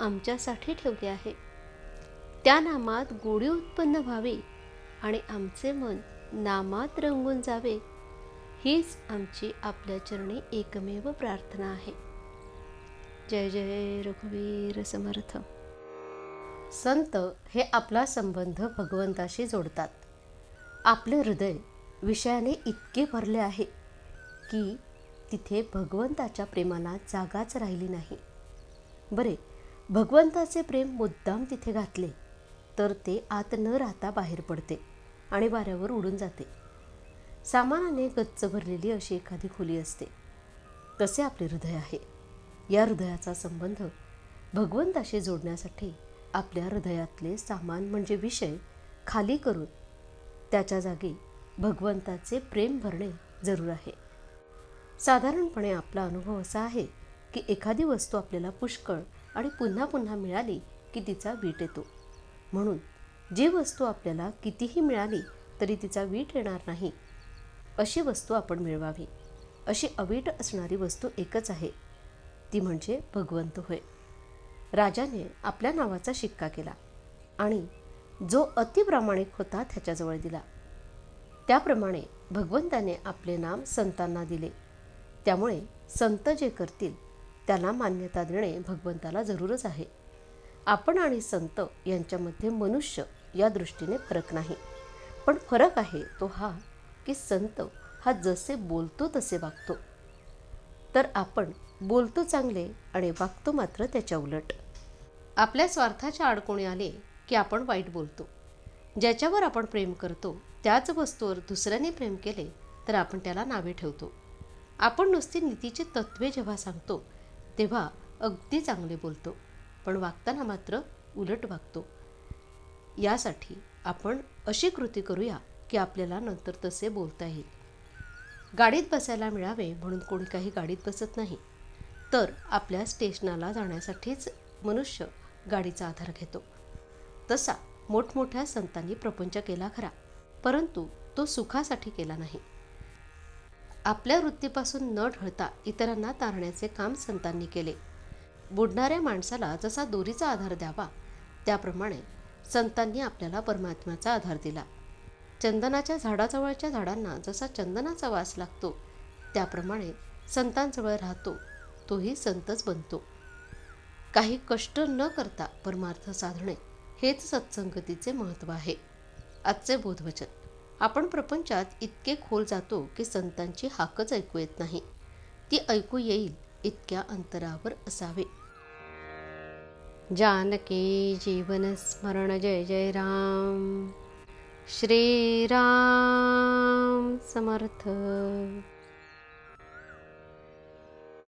आमच्यासाठी ठेवले आहे. त्या नामात गोडी उत्पन्न व्हावी आणि आमचे मन नामात रंगून जावे हीच आमची आपल्या चरणी एकमेव प्रार्थना आहे. जय जय रघुवीर समर्थ. संत हे आपला संबंध भगवंताशी जोडतात. आपले हृदय विषयाने इतके भरले आहे की तिथे भगवंताच्या प्रेमाला जागाच राहिली नाही. बरे भगवंताचे प्रेम मुद्दाम तिथे घातले तर ते आत न राहता बाहेर पडते आणि वाऱ्यावर उडून जाते. सामानाने गच्च भरलेली अशी एखादी खोली असते. तसे आपले हृदय आहे. या हृदयाचा संबंध भगवंताशी जोडण्यासाठी आपल्या हृदयातले सामान म्हणजे विषय खाली करून त्याच्या जागी भगवंताचे प्रेम भरणे जरूर आहे. साधारणपणे आपला अनुभव असा आहे की एखादी वस्तू आपल्याला पुष्कळ आणि पुन्हा पुन्हा मिळाली की तिचा वीट येतो. म्हणून जी वस्तू आपल्याला कितीही मिळाली तरी तिचा वीट येणार नाही. अशी वस्तू आपण मिळवावी. अशी अवीट असणारी वस्तू एकच आहे. ती म्हणजे भगवंत होय. राजाने आपल्या नावाचा शिक्का केला आणि जो अतिप्रामाणिक होता त्याच्याजवळ दिला. त्याप्रमाणे भगवंताने आपले नाम संतांना दिले. त्यामुळे संत जे करतील त्याला मान्यता देणे भगवंताला जरूरच आहे. आपण आणि संत यांच्यामध्ये मनुष्य या दृष्टीने फरक नाही. पण फरक आहे तो हा की संत हा जसे बोलतो तसे वागतो. तर आपण बोलतो चांगले आणि वागतो मात्र त्याच्या उलट. आपल्या स्वार्थाच्या अडकोणी आले की आपण वाईट बोलतो. ज्याच्यावर आपण प्रेम करतो त्याच वस्तूवर दुसऱ्याने प्रेम केले तर आपण त्याला नावे ठेवतो. आपण नुसती नीतीची तत्त्वे जेव्हा सांगतो तेव्हा अगदी चांगले बोलतो पण वागताना मात्र उलट वागतो. यासाठी आपण अशी कृती करूया की आपल्याला नंतर तसे बोलता येईल. गाडीत बसायला मिळावे म्हणून कोणी काही गाडीत बसत नाही. तर आपल्या स्टेशनाला जाण्यासाठीच मनुष्य गाडीचा आधार घेतो. तसा मोठमोठ्या संतांनी प्रपंच केला खरा परंतु तो सुखासाठी केला नाही. आपल्या वृत्तीपासून न ढळता इतरांना तारण्याचे काम संतांनी केले. बुडणाऱ्या माणसाला जसा दोरीचा आधार द्यावा त्याप्रमाणे संतांनी आपल्याला परमात्म्याचा आधार दिला. चंदनाच्या झाडाजवळच्या झाडांना जसा चंदनाचा वास लागतो त्याप्रमाणे संतांजवळ राहतो तोही संतच बनतो. काही कष्ट न करता परमार्थ साधणे हेच सत्संगतीचे महत्त्व आहे. आजचे बोधवचन. आपण प्रपंचात इतके खोल जातो की संतांची हाकच ऐकू येत नाही. ती ऐकू येईल इतक्या अंतरावर असावे. जानकी जीवन स्मरण जय जय राम. श्रीराम समर्थ.